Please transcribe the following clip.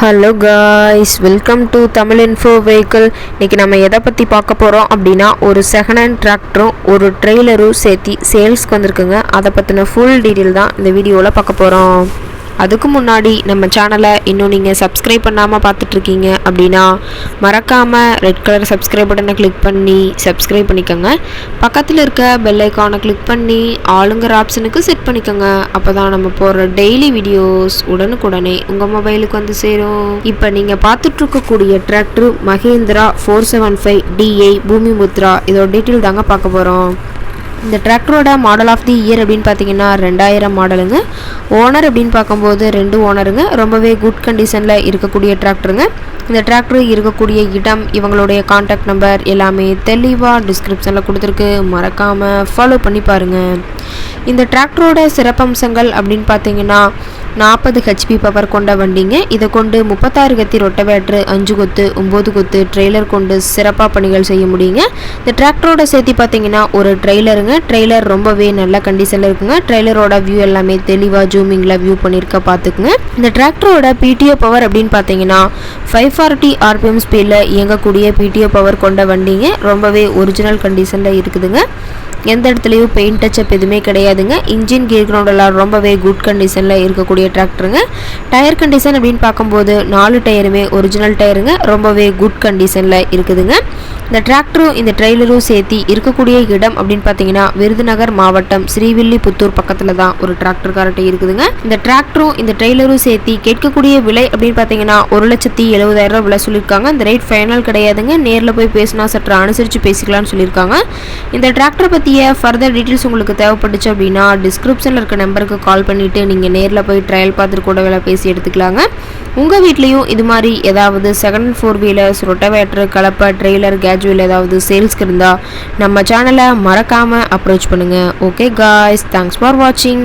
Hello guys welcome to Tamil info vehicle இன்றைக்கி நம்ம எதை பற்றி பார்க்க போகிறோம் அப்படின்னா ஒரு செகண்ட் ஹேண்ட் டிராக்டரும் ஒரு ட்ரெய்லரும் சேர்த்து சேல்ஸ்க்கு வந்திருக்குங்க. அதை பற்றின ஃபுல் டீட்டெயில் தான் இந்த வீடியோவில் பார்க்க போகிறோம் அதுக்கு முன்னாடி நம்ம சேனலை இன்னும் நீங்கள் சப்ஸ்கிரைப் பண்ணாமல் பார்த்துட்ருக்கீங்க அப்படின்னா மறக்காமல் ரெட் கலர் சப்ஸ்கிரைப் பட்டனை கிளிக் பண்ணி சப்ஸ்கிரைப் பண்ணிக்கோங்க. பக்கத்தில் இருக்க பெல் ஐக்கானை கிளிக் பண்ணி ஆளுங்கிற ஆப்ஷனுக்கு செட் பண்ணிக்கோங்க. அப்போ தான் நம்ம போடுற டெய்லி வீடியோஸ் உடனுக்குடனே உங்கள் மொபைலுக்கு வந்து சேரும். இப்போ நீங்கள் பார்த்துட்ருக்கக்கூடிய tractor Mahindra four seven five DI Bhoomi Mudra இதோட டீட்டெயில் தாங்க பார்க்க போகிறோம் இந்த டிராக்டரோட மாடல் ஆஃப் தி இயர் அப்படின்னு பார்த்தீங்கன்னா ரெண்டாயிரம் மாடலுங்க ஓனர் அப்படின்னு பார்க்கும்போது ரெண்டு ஓனருங்க ரொம்பவே குட் கண்டிஷனில் இருக்கக்கூடிய டிராக்டருங்க இந்த டிராக்டர் இருக்கக்கூடிய இடம் இவங்களுடைய காண்டாக்ட் நம்பர் எல்லாமே தெளிவாக டிஸ்கிரிப்ஷனில் கொடுத்துருக்கு. மறக்காமல் ஃபாலோ பண்ணி பாருங்கள் இந்த டிராக்டரோட சிறப்பம்சங்கள் அப்படின்னு பார்த்தீங்கன்னா நாற்பது ஹெச்பி பவர் கொண்ட வண்டிங்க. இதை கொண்டு முப்பத்தாறு கத்தி ரொட்டவேட்ரு அஞ்சு கொத்து ஒம்பது கொத்து ட்ரெய்லர் கொண்டு சிறப்பாக பணிகள் செய்ய முடியுங்க. இந்த டிராக்டரோட சேர்த்து பார்த்தீங்கன்னா ஒரு ட்ரெய்லருங்க ட்ரெய்லர் ரொம்பவே நல்ல கண்டிஷனில் இருக்குங்க. ட்ரெய்லரோட வியூ எல்லாமே தெளிவாக ஜூமிங்கில் வியூ பண்ணியிருக்க பார்த்துக்குங்க இந்த டிராக்டரோட பிடிஓ பவர் அப்படின்னு பார்த்தீங்கன்னா ஃபைவ் ஃபார்ட்டி ஆர்பிஎம் ஸ்பீடில் இயங்கக்கூடிய பிடிஓ பவர் கொண்ட வண்டிங்க. ரொம்பவே ஒரிஜினல் கண்டிஷனில் இருக்குதுங்க. எந்த இடத்துலையும் பெயிண்ட் டச்சப் எதுவுமே கிடையாதுங்க. இன்ஜின் கீர் கிரவுண்ட் எல்லாம் ரொம்பவே குட் கண்டிஷனில் இருக்கக்கூடிய டிராக்டருங்க டயர் கண்டிஷன் அப்படின்னு பார்க்கும்போது நாலு டயருமே ஒரிஜினல் டயருங்க ரொம்பவே குட் கண்டிஷனில் இருக்குதுங்க. இந்த டிராக்டரும் இந்த ட்ரெய்லரும் சேர்த்து இருக்கக்கூடிய இடம் அப்படின்னு பார்த்தீங்கன்னா விருதுநகர் மாவட்டம் ஸ்ரீவில்லிபுத்தூர் பக்கத்தில் தான் ஒரு டிராக்டர் கார்ட்டை இருக்குதுங்க. இந்த டிராக்டரும் இந்த ட்ரெய்லரும் சேர்த்து கேட்கக்கூடிய விலை அப்படின்னு பார்த்தீங்கன்னா ஒரு லட்சத்தி எழுபதாயிரம் ரூபாய் விலை சொல்லியிருக்காங்க. இந்த ரேட் ஃபைனல் கிடையாதுங்க. நேரில் போய் பேசினா சற்று அனுசரித்து பேசிக்கலாம்னு சொல்லியிருக்காங்க. இந்த டிராக்டரை பற்றிய ஃபர்தர் டீட்டெயில்ஸ் உங்களுக்கு தேவைப்பட்டுச்சு அப்படின்னா டிஸ்கிரிப்ஷனில் இருக்க நம்பருக்கு கால் பண்ணிவிட்டு நீங்கள் நேரில் போய் ட்ரையல் பார்த்துட்டு கூட விலை பேசி எடுத்துக்கலாங்க. உங்கள் வீட்லேயும் இது மாதிரி ஏதாவது செகண்ட் ஃபோர் வீலர்ஸ் ரொட்டவேட்டர் கலப்பை ட்ரெய்லர் கேஜுவல் ஏதாவது சேல்ஸ்க்கு இருந்தால் நம்ம சேனலை மறக்காமல் அப்ரோச் பண்ணுங்கள் ஓகே காய்ஸ் தேங்க்ஸ் ஃபார் வாட்சிங்